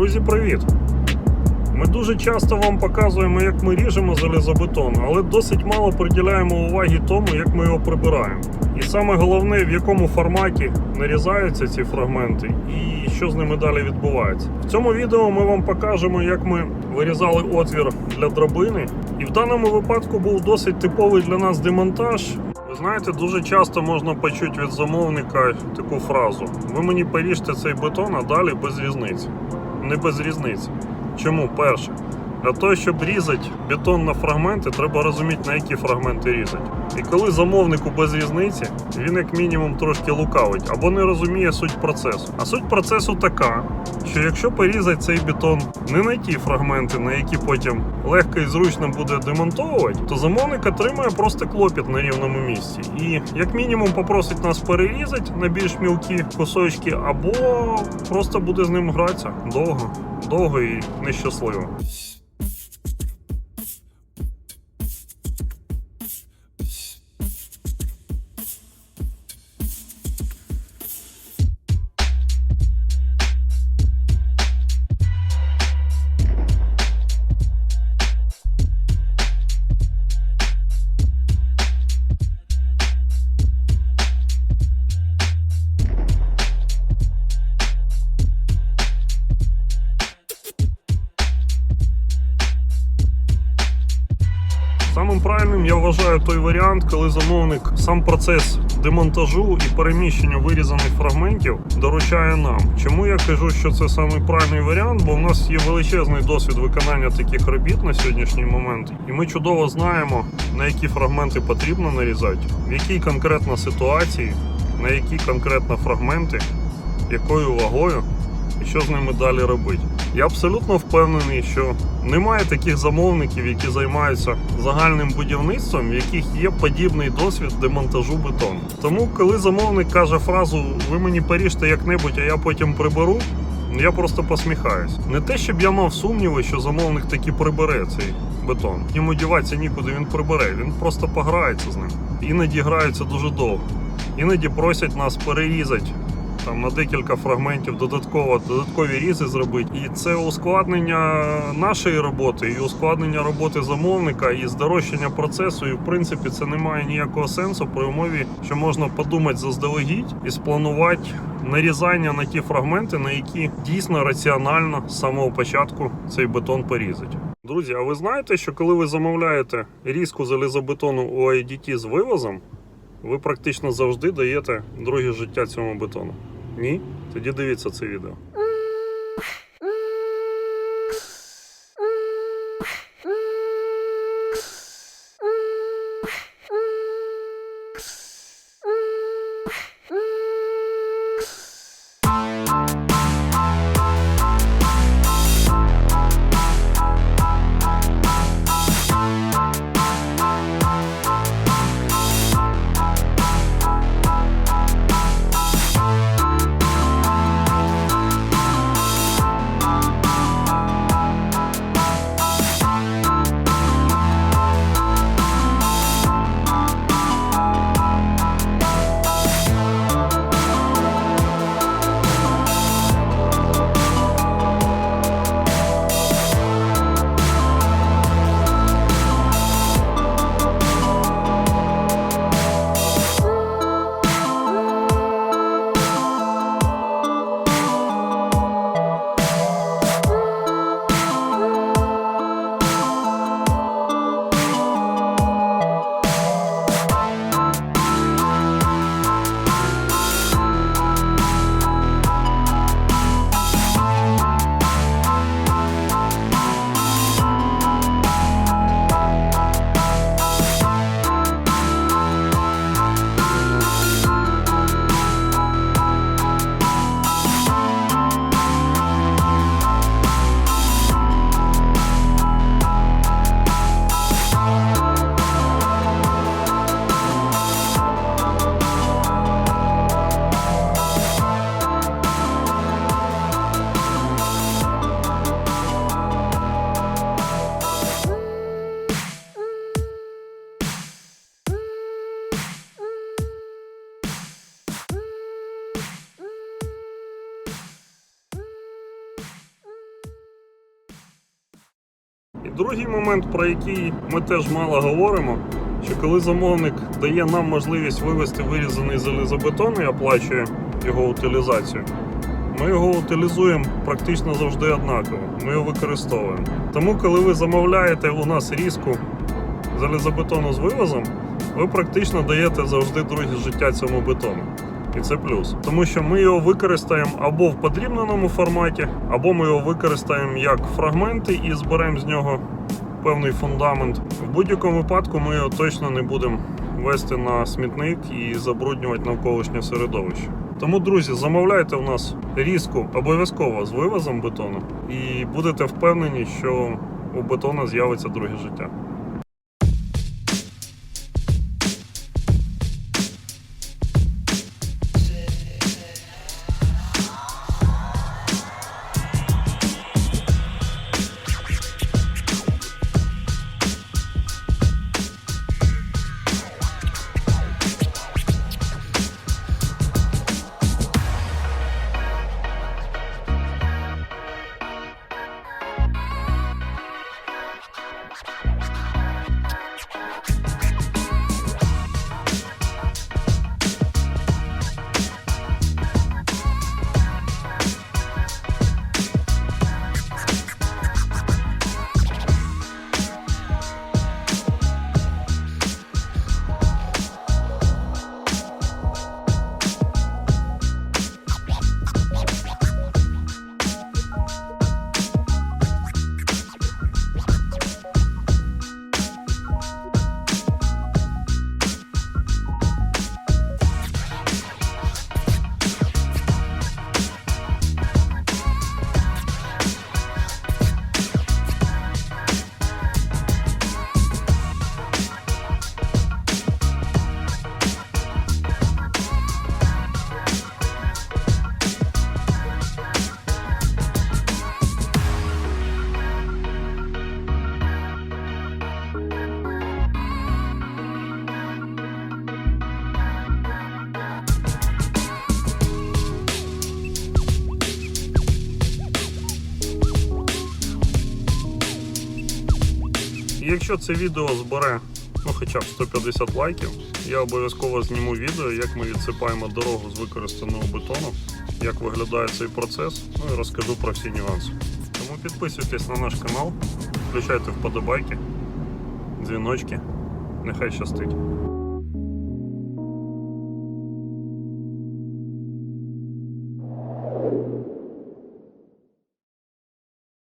Друзі, привіт! Ми дуже часто вам показуємо, як ми ріжемо залізобетон, але досить мало приділяємо уваги тому, як ми його прибираємо. І саме головне, в якому форматі нарізаються ці фрагменти і що з ними далі відбувається. В цьому відео ми вам покажемо, як ми вирізали отвір для драбини. І в даному випадку був досить типовий для нас демонтаж. Ви знаєте, дуже часто можна почути від замовника таку фразу: ви мені поріжте цей бетон, а далі без різниці. Не без різниці. Чому? Перше, для того, щоб різати бетон на фрагменти, треба розуміти, на які фрагменти різати. І коли замовнику без різниці, він як мінімум трошки лукавить або не розуміє суть процесу. А суть процесу така, що якщо порізати цей бетон не на ті фрагменти, на які потім легко і зручно буде демонтовувати, то замовник отримує просто клопіт на рівному місці. І як мінімум попросить нас перерізати на більш мілкі кусочки, або просто буде з ним гратися довго, довго і нещасливо. Самим правильним я вважаю той варіант, коли замовник сам процес демонтажу і переміщення вирізаних фрагментів доручає нам. Чому я кажу, що це самий правильний варіант? Бо в нас є величезний досвід виконання таких робіт на сьогоднішній момент, і ми чудово знаємо, на які фрагменти потрібно нарізати, в якій конкретно ситуації, на які конкретно фрагменти, якою вагою і що з ними далі робити. Я абсолютно впевнений, що немає таких замовників, які займаються загальним будівництвом, в яких є подібний досвід демонтажу бетону. Тому, коли замовник каже фразу Ви мені поріжте як-небудь, а я потім приберу. Я просто посміхаюсь. Не те, щоб я мав сумніви, що замовник таки прибере цей бетон. Йому діватися нікуди він прибере. Він просто пограється з ним. Іноді грається дуже довго. Іноді просять нас перерізати там на декілька фрагментів додатково додаткові різи зробити. І це ускладнення нашої роботи, і ускладнення роботи замовника, і здорожчання процесу. І в принципі це не має ніякого сенсу при умові, що можна подумати заздалегідь і спланувати нарізання на ті фрагменти, на які дійсно раціонально з самого початку цей бетон порізати. Друзі, а ви знаєте, що коли ви замовляєте різку залізобетону у IDT з вивозом, ви практично завжди даєте друге життя цьому бетону. Ні? Тоді дивіться це відео. І другий момент, про який ми теж мало говоримо, що коли замовник дає нам можливість вивести вирізаний залізобетон і оплачує його утилізацію, ми його утилізуємо практично завжди однаково. Ми його використовуємо. Тому, коли ви замовляєте у нас різку залізобетону з вивозом, ви практично даєте завжди друге життя цьому бетону. І це плюс. Тому що ми його використаємо або в подрібненому форматі, або ми його використаємо як фрагменти і зберемо з нього певний фундамент. В будь-якому випадку ми його точно не будемо вести на смітник і забруднювати навколишнє середовище. Тому, друзі, замовляйте у нас різку обов'язково з вивозом бетону, і будете впевнені, що у бетона з'явиться друге життя. Якщо це відео збере ну, хоча б 150 лайків, я обов'язково зніму відео, як ми відсипаємо дорогу з використаного бетону, як виглядає цей процес, ну і розкажу про всі нюанси. Тому підписуйтесь на наш канал, включайте вподобайки, дзвіночки. Нехай щастить.